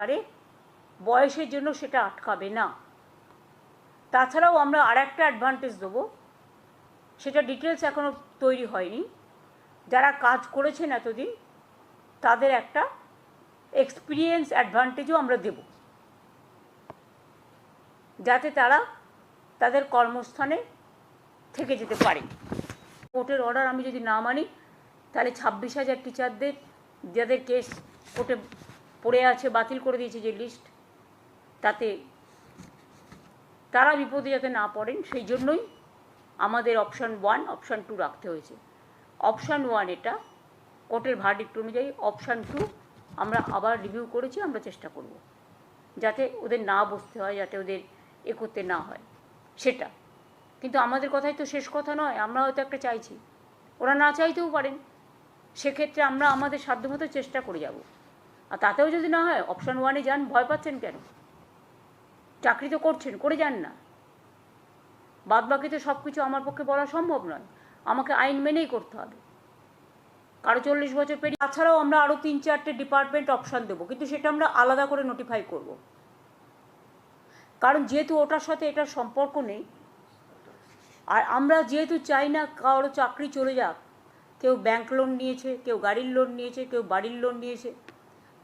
আরে, বয়সের জন্য সেটা আটকাবে না। তাছাড়াও আমরা আর একটা অ্যাডভান্টেজ দেবো। সেটা ডিটেলস এখনও তৈরি হয়নি। যারা কাজ করেছেন এতদিন, তাদের একটা এক্সপিরিয়েন্স অ্যাডভান্টেজও আমরা দেব। যাতে তারা তাদের কর্মস্থানে থেকে যেতে পারে। কোর্টের অর্ডার আমি যদি না মানি, তাহলে ছাব্বিশ হাজার টিচারদের যাদের কেস কোর্টে পড়ে আছে, বাতিল করে দিয়েছে যে লিস্ট তাতে তারা বিপদে যাতে না পড়েন, সেই জন্যই আমাদের অপশান ওয়ান অপশান টু রাখতে হয়েছে। অপশান ওয়ান এটা কোর্টের ভার্ডিক্ট অনুযায়ী অপশান টু আমরা আবার রিভিউ করেছি, আমরা চেষ্টা করব। যাতে ওদের না বসতে হয়, যাতে ওদের এ করতে না হয়, সেটা। কিন্তু আমাদের কথাই তো শেষ কথা নয়, আমরা হয়তো একটা চাইছি। ওরা না চাইতেও পারেন, সেক্ষেত্রে আমরা আমাদের সাধ্যমতো চেষ্টা করে যাব। আর তাতেও যদি না হয় অপশান ওয়ানে যান, ভয় পাচ্ছেন কেন? চাকরি তো করছেন, করে যান না। বাদ বাকি তো সব কিছু আমার পক্ষে বলা সম্ভব নয়। আমাকে আইন মেনেই করতে হবে। কারও চল্লিশ বছর পেরিয়ে তাছাড়াও আমরা আরও তিন চারটে ডিপার্টমেন্ট অপশান দেবো, কিন্তু সেটা আমরা আলাদা করে নোটিফাই করব। কারণ যেহেতু ওটার সাথে এটার সম্পর্ক নেই, আর আমরা যেহেতু চাই না কারও চাকরি চলে যাক, কেউ ব্যাংক লোন নিয়েছে, কেউ গাড়ির লোন নিয়েছে, কেউ বাড়ির লোন নিয়েছে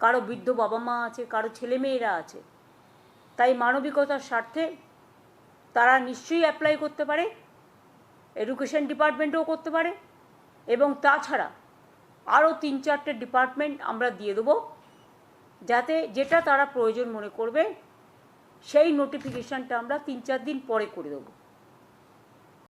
কারও বৃদ্ধ বাবা মা আছে, কারও ছেলেমেয়েরা আছে। তাই মানবিকতার স্বার্থে তারা নিশ্চয়ই অ্যাপ্লাই করতে পারে এডুকেশন ডিপার্টমেন্টেও করতে পারে, এবং তাছাড়া আরও তিন চারটে ডিপার্টমেন্ট আমরা দিয়ে দেবো, যাতে যেটা তারা প্রয়োজন মনে করবে, সেই নোটিফিকেশানটা আমরা তিন চার দিন পরে করে দেবো।